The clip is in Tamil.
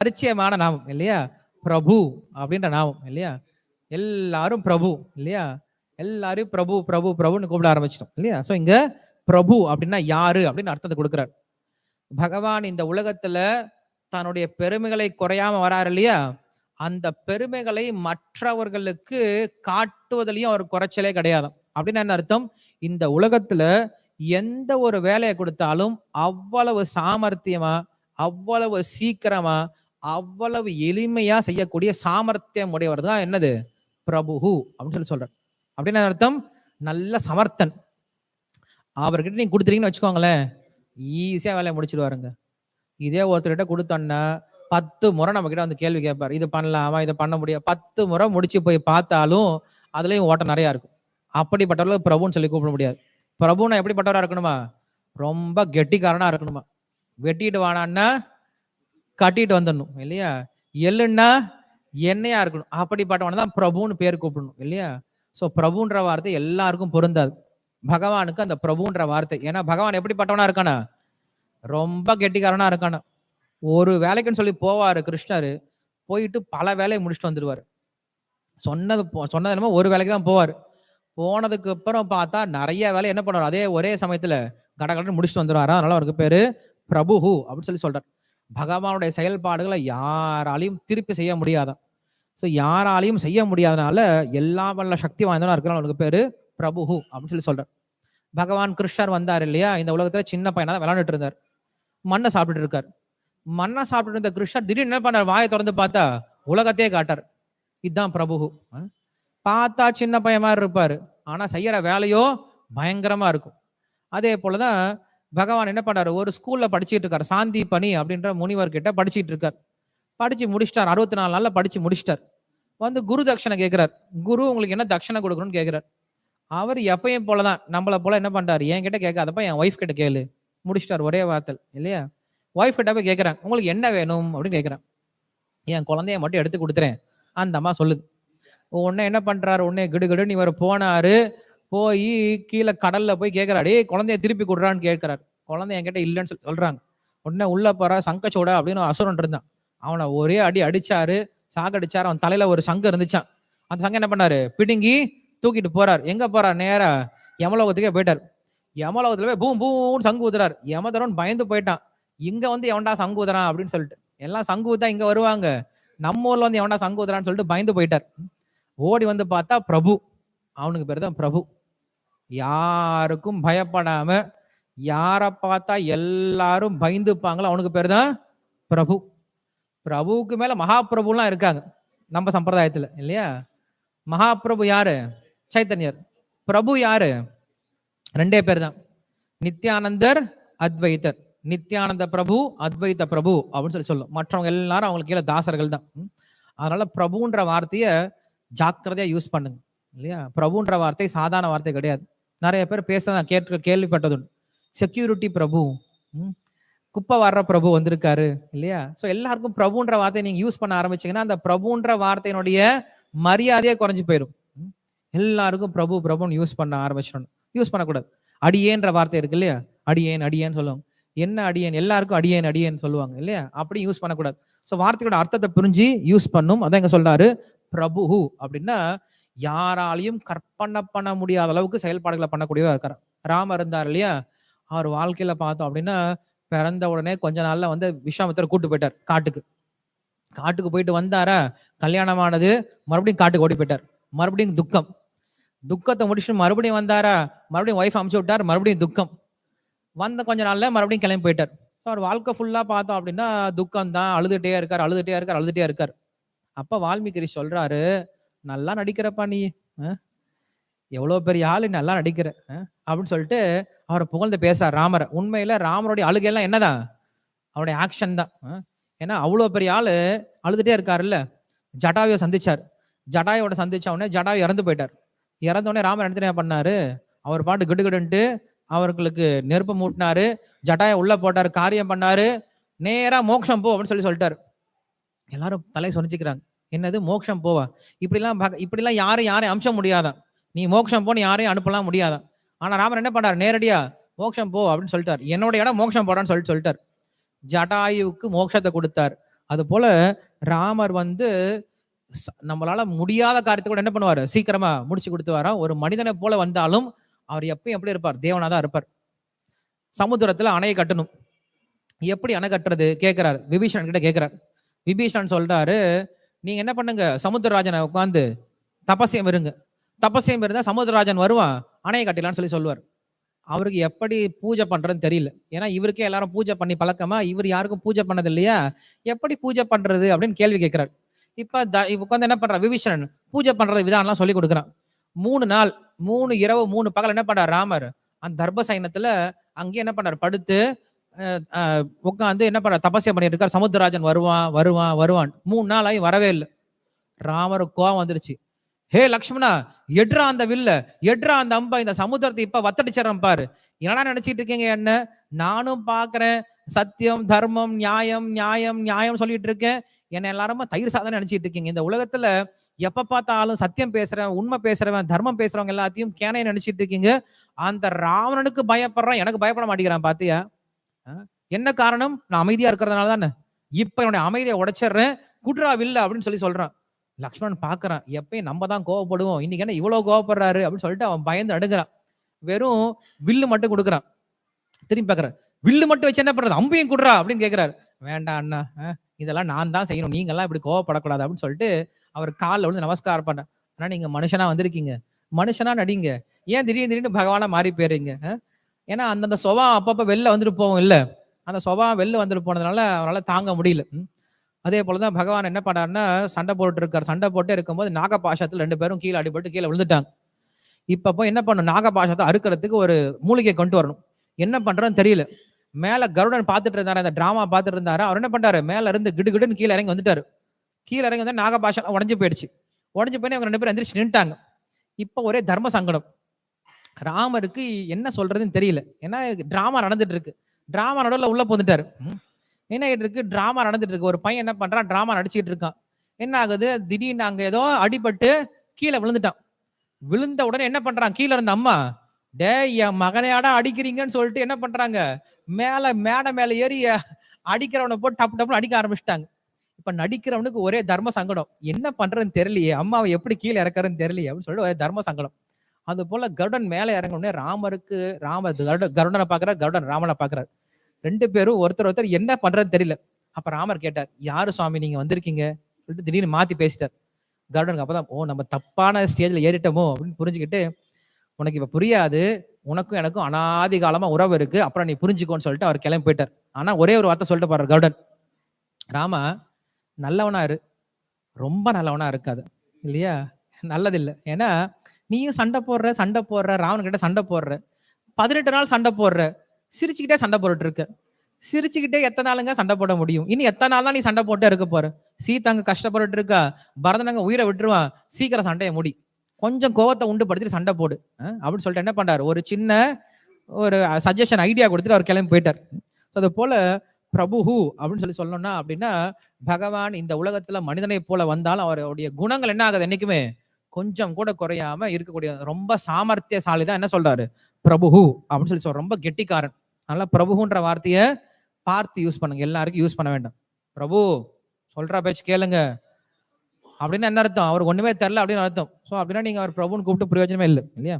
பரிச்சயமான நாமம் இல்லையா? பிரபு அப்படின்ற நாமம் இல்லையா? எல்லாரும் பிரபு இல்லையா? எல்லாரையும் பிரபு பிரபு பிரபுன்னு கூப்பிட ஆரம்பிச்சிட்டோம் இல்லையா? ஸோ இங்க பிரபு அப்படின்னா யாரு அப்படின்னு அர்த்தத்தை கொடுக்குறாரு. பகவான் இந்த உலகத்துல தன்னுடைய பெருமைகளை குறையாம வராரு இல்லையா? அந்த பெருமைகளை மற்றவர்களுக்கு காட்டுவதிலையும் அவர் குறைச்சலே கிடையாதாம். அப்படின்னு என்ன அர்த்தம்? இந்த உலகத்துல எந்த ஒரு வேலையை கொடுத்தாலும் அவ்வளவு சாமர்த்தியமா அவ்வளவு சீக்கிரமா அவ்வளவு எளிமையா செய்யக்கூடிய சாமர்த்தியம் உடையவர் தான் என்னது? பிரபுஹு அப்படின்னு சொல்லி சொல்றார். அப்படின்னு அர்த்தம்? நல்ல சமர்த்தன். அவர்கிட்ட நீங்க கொடுத்துறீங்கன்னு வச்சுக்கோங்களேன் ஈஸியா வேலையை முடிச்சிடுவாருங்க இதே ஒருத்தர்கிட்ட கொடுத்தோன்னா பத்து முறை நம்ம கிட்ட வந்து கேள்வி கேட்பாரு. இது பண்ணலாமா? இதை பண்ண முடியாது பத்து முறை முடிச்சு போய் பார்த்தாலும் அதுலயும் ஓட்டம் நிறைய இருக்கும். அப்படிப்பட்டவர்கள் பிரபுன்னு சொல்லி கூப்பிட முடியாது. பிரபுனா எப்படிப்பட்டவரா இருக்கணுமா? ரொம்ப கெட்டிக்காரனா இருக்கணுமா? வெட்டிட்டு வானான்னா கட்டிட்டு வந்துடணும் இல்லையா? எள்ளுன்னா எண்ணெயா இருக்கணும்? அப்படிப்பட்டவனை தான் பிரபுன்னு பேர் கூப்பிடணும் இல்லையா? சோ பிரபுன்ற வார்த்தை எல்லாருக்கும் பொருந்தாது. பகவானுக்கு அந்த பிரபுன்ற வார்த்தை. ஏன்னா பகவான் எப்படிப்பட்டவனா இருக்கானா? ரொம்ப கெட்டிக்காரனா இருக்கானா? ஒரு வேலைக்குன்னு சொல்லி போவாரு கிருஷ்ணர் போயிட்டு பல வேலையை முடிச்சுட்டு வந்துடுவார். சொன்னது சொன்னது என்னமோ ஒரு வேலைக்கு தான் போவார். போனதுக்கு அப்புறம் பார்த்தா நிறைய வேலை என்ன பண்ணுவார்? அதே ஒரே சமயத்துல கட கடன்னு முடிச்சுட்டு வந்துடுவாரா. அதனால அவருக்கு பேரு பிரபுஹு அப்படின்னு சொல்லி சொல்றாரு. பகவானுடைய செயல்பாடுகளை யாராலையும் திருப்பி செய்ய முடியாதான். ஸோ யாராலையும் செய்ய முடியாதனால எல்லா வல்ல சக்தி வாய்ந்தவனா இருக்கிறான் அவனுக்கு பேரு பிரபுஹு அப்படின்னு சொல்லி சொல்றார். பகவான் கிருஷ்ணர் வந்தார் இல்லையா? இந்த உலகத்துல சின்ன பையனா தான் விளையாண்டுட்டு இருந்தார். மண்ணை சாப்பிட்டுட்டு இருக்கார். மண்ணை சாப்பிட்டுட்டு இருந்த கிருஷ்ணர் திடீர்னு என்ன பண்ணார்? வாயை திறந்து பார்த்தா உலகத்தையே காட்டார். இதுதான் பிரபு பார்த்தா சின்ன பையன் மாதிரி இருப்பாரு. ஆனா செய்யற வேலையோ பயங்கரமா இருக்கும். அதே போலதான் பகவான் என்ன பண்றாரு ஒரு ஸ்கூல்ல படிச்சுட்டு இருக்காரு. சாந்தி பணி அப்படின்ற முனிவர் கிட்ட படிச்சுட்டு இருக்கார். படிச்சு முடிச்சிட்டார். அறுபத்தி நாலு நாள்ல படிச்சு முடிச்சிட்டார். வந்து குரு தட்சணை கேட்கிறார் குரு உங்களுக்கு என்ன தட்சணை கொடுக்கணும்னு கேட்கிறார் அவர் எப்பயும் போலதான். நம்மள போல என்ன பண்றாரு? என் கிட்ட கேட்காதப்ப என் ஒய்ஃப் கிட்ட கேளு. முடிச்சிட்டார் ஒரே வார்த்தை இல்லையா? ஒய்ஃப் கிட்ட போய் கேட்கறாங்க உங்களுக்கு என்ன வேணும்? அப்படின்னு கேட்கறான் என் குழந்தைய மட்டும் எடுத்து கொடுத்துறேன். அந்த அம்மா சொல்லுது. உடனே என்ன பண்றாரு? உன்னே கிடுகிடுன்னு இவர் போனாரு. போய் கீழே கடல்ல போய் கேட்கிறாரு டேய் குழந்தைய திருப்பி கொடுறான்னு கேட்கிறாரு குழந்தை என்கிட்ட இல்லைன்னு சொல்லி சொல்றாங்க. உடனே உள்ள போற சங்கச்சோட அப்படின்னு ஒரு அசுரன் இருந்தான். அவனை ஒரே அடி அடிச்சாரு சாகடிச்சாரு. அவன் தலையில ஒரு சங்கம் இருந்துச்சான் அந்த சங்கம் என்ன பண்ணாரு? பிடுங்கி தூக்கிட்டு போறாரு. எங்க போறார்? நேரா யமலோகத்துக்கே போயிட்டார். யமலோகத்துல போய் பூம் பூன்னு சங்கு ஊதுறாரு யமதரன் பயந்து போயிட்டான். இங்க வந்து எவன்டா சங்கு ஊதுறான் அப்படின்னு சொல்லிட்டு. எல்லாம் சங்கு ஊத்தா இங்க வருவாங்க. நம்ம ஊர்ல வந்து எவன்டா சங்கு ஊதுறான்னு சொல்லிட்டு பயந்து போயிட்டார். ஓடி வந்து பார்த்தா பிரபு. அவனுக்கு பேர் தான் பிரபு. யாருக்கும் பயப்படாம யாரை பார்த்தா எல்லாரும் பயந்துப்பாங்களோ அவனுக்கு பேர் தான் பிரபு. பிரபுவுக்கு மேல மகாபிரபுலாம் இருக்காங்க நம்ம சம்பிரதாயத்துல இல்லையா? மகாபிரபு யாரு? சைத்தன்யர். பிரபு யாரு? ரெண்டே பேர் தான். நித்யானந்தர் அத்வைத்தர். நித்யானந்த பிரபு அத்வைத்த பிரபு அப்படின்னு சொல்லி சொல்லும். மற்றவங்க எல்லாரும் அவங்களுக்கு கீழே தாசர்கள் தான். அதனால பிரபுன்ற வார்த்தையை ஜாக்கிரதையா யூஸ் பண்ணுங்க இல்லையா? பிரபுன்ற வார்த்தை சாதாரண வார்த்தை கிடையாது. நிறைய பேர் பேச நான் கேட்டு கேள்விப்பட்டதுண்டு. செக்யூரிட்டி பிரபு ம். குப்பை வர்ற பிரபு வந்திருக்காரு இல்லையா? ஸோ எல்லாருக்கும் பிரபுன்ற வார்த்தையை நீங்கள் யூஸ் பண்ண ஆரம்பிச்சீங்கன்னா அந்த பிரபுன்ற வார்த்தையினுடைய மரியாதையே குறைஞ்சு போயிடும் எல்லாருக்கும் பிரபு பிரபுன்னு யூஸ் பண்ண ஆரம்பிச்சிடணும். யூஸ் பண்ணக்கூடாது. அடியேன்ற வார்த்தை இருக்கு இல்லையா? அடியேன் அடியேன்னு சொல்லுவாங்க. என்ன அடியேன்? எல்லாருக்கும் அடியேன் அடியேன்னு சொல்லுவாங்க இல்லையா? அப்படி யூஸ் பண்ணக்கூடாது. ஸோ வார்த்தையோட அர்த்தத்தை புரிஞ்சு யூஸ் பண்ணும். அதான் இங்கே சொல்றாரு பிரபு அப்படின்னா யாராலையும் கற்பனை பண்ண முடியாத அளவுக்கு செயல்பாடுகளை பண்ணக்கூடியவா இருக்கார். ராமர் இருந்தார் இல்லையா? அவர் வாழ்க்கையில பார்த்தோம் அப்படின்னா பிறந்த உடனே கொஞ்ச நாள்ல வந்து விஸ்வாமித்தர் கூட்டு போயிட்டார் காட்டுக்கு. காட்டுக்கு போயிட்டு வந்தாரா? கல்யாணமானது மறுபடியும் காட்டுக்கு ஓடி போயிட்டார். மறுபடியும் துக்கம். துக்கத்தை முடிச்சுட்டு மறுபடியும் வந்தாரா? மறுபடியும் ஒய்ஃப் அமுச்சு விட்டார் மறுபடியும் துக்கம். வந்த கொஞ்ச நாள்ல மறுபடியும் கிளம்பி போயிட்டார். ஸோ அவர் வாழ்க்கை ஃபுல்லா பார்த்தோம் அப்படின்னா துக்கம் தான் அழுதுகிட்டே இருக்கார் அழுதுகிட்டே இருக்கார் அழுதுகிட்டே இருக்கார். அப்ப வால்மீகி சொல்றாரு நல்லா நடிக்கிறப்பா நீ எவ்வளோ பெரிய ஆள் நல்லா நடிக்கிற அப்படின்னு சொல்லிட்டு அவரை புகழ்ந்து பேசுறார் ராமரை. உண்மையில ராமருடைய அழுகையெல்லாம் என்னதான்? அவருடைய ஆக்ஷன் தான் ஏன்னா அவ்வளோ பெரிய ஆள் அழுதுட்டே இருக்காருல்ல. ஜடாவியை சந்திச்சார். ஜடாயோட சந்திச்ச உடனே ஜடாவி இறந்து போயிட்டார். இறந்தோடனே ராமர் என்ன பண்ணாரு? அவர் பாட்டு கிடுகிடுன்ட்டு அவர்களுக்கு நெருப்பு மூட்டினாரு. ஜடாயை உள்ள போட்டார் காரியம் பண்ணாரு. நேரா மோட்சம் போ அப்படின்னு சொல்லி சொல்லிட்டாரு. எல்லாரும் தலையை சொன்னிச்சுக்கிறாங்க என்னது? மோட்சம் போவா. இப்படிலாம் பக- இப்படிலாம் யாரும் யாரையும் அம்ச முடியாதான். நீ மோட்சம் போன்னு யாரையும் அனுப்பலாம் முடியாதான். ஆனா ராமர் என்ன பண்ணாரு நேரடியா மோட்சம் போ அப்படின்னு சொல்லிட்டார். என்னோட இடம் மோட்சம் போடான்னு சொல்லிட்டு சொல்லிட்டார். ஜடாயுவுக்கு மோட்சத்தை கொடுத்தார். அது போல ராமர் வந்து ச- நம்மளால முடியாத காரியத்தை கூட என்ன பண்ணுவார்? சீக்கிரமா முடிச்சு கொடுத்து வரோம் ஒரு மனிதனை போல வந்தாலும் அவர் எப்பயும் எப்படி இருப்பார்? தேவனா தான் இருப்பார். சமுத்திரத்துல அணையை கட்டணும். எப்படி அணை கட்டுறது? கேட்கிறார் விபீஷணன் கிட்ட கேட்கிறார் விபீஷணன் சொல்றாரு நீங்க என்ன பண்ணுங்க? சமுத்திரராஜனை உட்காந்து தபசியம் இருங்க. தபசியம் இருந்தால் சமுத்திரராஜன் வருவான் அணையை கட்டிலான்னு சொல்லி சொல்லுவார். அவருக்கு எப்படி பூஜை பண்றதுன்னு தெரியல. ஏன்னா இவருக்கே எல்லாரும் பூஜை பண்ணி பழக்கமா இவர் யாருக்கும் பூஜை பண்ணது இல்லையா எப்படி பூஜை பண்றது அப்படின்னு கேள்வி கேட்கிறார். இப்போ த- இப்ப உட்காந்து என்ன பண்றான் விபீஷணன் பூஜை பண்றது விதானம்லாம் சொல்லி கொடுக்குறான். மூணு நாள் மூணு இரவு மூணு பகல் என்ன பண்றார்? ராமர் அந்த தர்ப சைனத்துல அங்கேயே என்ன பண்றாரு? படுத்து உட்காந்து என்ன பண்ண தபசியம் பண்ணிட்டு இருக்கார். சமுத்திரராஜன் வருவான் வருவான் வருவான். மூணு நாள் ஆகி வரவே இல்லை. ராமர் கோவம் வந்துருச்சு. ஹே லக்ஷ்மணா எட்ரா அந்த வில்ல எட்ரா அந்த அம்பா இந்த சமுத்திரத்தை இப்ப வத்தடிச்சிடறேன் பாரு. என்னடா நினைச்சிட்டு இருக்கீங்க என்ன? நானும் பாக்குறேன். சத்தியம் தர்மம் நியாயம் நியாயம் நியாயம் சொல்லிட்டு இருக்கேன். என்ன எல்லாருமே தயிர் சாதம் நினைச்சிட்டு இருக்கீங்க. இந்த உலகத்துல எப்ப பார்த்தாலும் சத்தியம் பேசுறேன் உண்மை பேசுறவன் தர்மம் பேசுறவங்க எல்லாத்தையும் கேனையை நினைச்சிட்டு இருக்கீங்க. அந்த ராவணனுக்கு பயப்படுறான். எனக்கு பயப்பட மாட்டேங்கிறான் பாத்தியா? என்ன காரணம்? நான் அமைதியா இருக்கிறதுனால தானே இப்ப என்னுடைய அமைதியை உடைச்சிடுறேன். குட்ரா வில்ல அப்படின்னு சொல்லி சொல்றான். லக்ஷ்மணன் பாக்குறான் எப்பயும் நம்ம தான் கோவப்படுவோம். இன்னைக்கு என்ன இவ்வளவு கோவப்படுறாரு அப்படின்னு சொல்லிட்டு அவன் பயந்து அடுக்கிறான் வெறும் வில்லு மட்டும் கொடுக்குறான். திரும்பி பார்க்கறான் வில்லு மட்டும் வச்சு என்ன பண்றது? அம்பையும் குடுறா அப்படின்னு கேக்குறாரு. வேண்டாம் அண்ணா ஆ, இதெல்லாம் நான் தான் செய்யணும். நீங்க எல்லாம் இப்படி கோவப்படக்கூடாது அப்படின்னு சொல்லிட்டு அவர் காலில் விழுந்து நமஸ்காரம் பண்ண ஆனா நீங்க மனுஷனா வந்திருக்கீங்க. மனுஷனா நடிங்க. ஏன் திடீர்னு திடீர்னு பகவானா மாறி போயிருங்க ஆ? ஏன்னா அந்தந்த சுபாவம் அப்பப்போ வெளில வந்துட்டு போவோம் இல்லை. அந்த சுபாவம் வெளில வந்துட்டு போனதுனால அவரால் தாங்க முடியல. அதே போல தான் பகவான் என்ன பண்ணாருன்னா சண்டை போட்டு இருக்காரு. சண்டை போட்டு இருக்கும்போது நாகபாஷத்தில் ரெண்டு பேரும் கீழே அடிபட்டு கீழே விழுந்துட்டாங்க. இப்போ போய் என்ன பண்ணும் நாகபாஷத்தை அறுக்கிறதுக்கு ஒரு மூலிகை கொண்டு வரணும். என்ன பண்ணுறோன்னு தெரியல. மேலே கருடன் பார்த்துட்டு இருந்தாரு. அந்த ட்ராமா பார்த்துட்டு இருந்தாரு. அவர் என்ன பண்ணுறாரு மேலே இருந்து கிடு கிடுன்னு கீழே இறங்கி வந்துட்டாரு. கீழே இறங்கி வந்தால் நாகபாஷா உடஞ்சு போயிடுச்சு. உடஞ்சு போய் அவங்க ரெண்டு பேரும் எந்திரிச்சு நின்ட்டாங்க இப்போ ஒரே தர்ம சங்கடம். ராமருக்கு என்ன சொல்றதுன்னு தெரியல. ஏன்னா டிராமா நடந்துட்டு இருக்கு டிராமா நடுவில் உள்ள போந்துட்டாரு. என்ன ஆயிட்டு இருக்கு டிராமா நடந்துட்டு இருக்கு ஒரு பையன் என்ன பண்றான்? டிராமா நடிச்சுக்கிட்டு இருக்கான். என்ன ஆகுது? திடீர்னு அங்க ஏதோ அடிபட்டு கீழே விழுந்துட்டான். விழுந்த உடனே என்ன பண்றான்? கீழே இருந்த அம்மா டேய் என் மகனையாடா அடிக்கிறீங்கன்னு சொல்லிட்டு என்ன பண்றாங்க? மேல மேடை மேல ஏறி அடிக்கிறவனை போட்டு டப்பு டப்புன்னு அடிக்க ஆரம்பிச்சிட்டாங்க. இப்ப நடிக்கிறவனுக்கு ஒரே தர்ம சங்கடம். என்ன பண்றதுன்னு தெரியலையே. அம்மாவை எப்படி கீழே இறக்குறதுன்னு தெரியலையே அப்படின்னு சொல்லிட்டு ஒரே தர்ம சங்கடம். அது போல கருடன் மேலே இறங்கணும்னே ராமருக்கு ராம கருட- கருடனை பாக்குறாரு கருடன் ராமனை பாக்குறாரு ரெண்டு பேரும் ஒருத்தர் ஒருத்தர் என்ன பண்றதுன்னு தெரியல. அப்ப ராமர் கேட்டார் யாரு சுவாமி நீங்க வந்திருக்கீங்க? சொல்லிட்டு திடீர்னு மாத்தி பேசிட்டார். கருடனுக்கு அப்பதான் ஓ நம்ம தப்பான ஸ்டேஜ்ல ஏறிட்டோமோ? அப்படின்னு புரிஞ்சுக்கிட்டு உனக்கு இப்ப புரியாது. உனக்கும் எனக்கும் அனாதி காலமா உறவு இருக்கு. அப்புறம் நீ புரிஞ்சுக்கோன்னு சொல்லிட்டு அவர் கிளம்பி போயிட்டார். ஆனா ஒரே ஒரு வார்த்தை சொல்லிட்டு பாரு கருடன். ராமா நல்லவனா இரு. ரொம்ப நல்லவனா இருக்காது. இல்லையா? நல்லதில்லை. ஏன்னா நீயும் சண்டை போடுற சண்டை போடுற ராவன் கிட்ட சண்டை போடுற. பதினெட்டு நாள் சண்டை போடுற. சிரிச்சுக்கிட்டே சண்டை போட்டுட்டு இருக்க சிரிச்சுக்கிட்டே எத்தனை நாளுங்க சண்டை போட முடியும்? இனி எத்தனை நாள் தான் நீ சண்டை போட்டே இருக்க போற? சீதாங்க கஷ்டப்பட்டுட்டு இருக்கா பரதனங்க உயிரை விட்டுருவான். சீக்கிரம் சண்டையை முடி. கொஞ்சம் கோவத்தை உண்டு படுத்திட்டு சண்டை போடு. அப்படின்னு சொல்லிட்டு என்ன பண்றாரு? ஒரு சின்ன ஒரு சஜஷன் ஐடியா கொடுத்துட்டு அவர் கிளம்பி போயிட்டார். அது போல பிரபுஹு அப்படின்னு சொல்லி சொல்லணும்னா அப்படின்னா பகவான் இந்த உலகத்துல மனிதனை போல வந்தாலும் அவருடைய குணங்கள் என்ன ஆகுது என்னைக்குமே? கொஞ்சம் கூட குறையாம இருக்கக்கூடிய ரொம்ப சாமர்த்தியசாலி தான் என்ன சொல்றாரு? பிரபுஹு அப்படின்னு சொல்லி சொல்ற ரொம்ப கெட்டிக்காரன். அதனால பிரபுன்ற வார்த்தையை பார்த்து யூஸ் பண்ணுங்க. எல்லாருக்கும் யூஸ் பண்ண வேண்டாம். பிரபு சொல்ற பேச்சு கேளுங்க. அப்படின்னு என்ன அர்த்தம்? அவருக்கு ஒண்ணுமே தெரியல அப்படின்னு அர்த்தம். ஸோ அப்படின்னா நீங்க அவர் பிரபுன்னு கூப்பிட்டு பிரயோஜனமே இல்லை இல்லையா?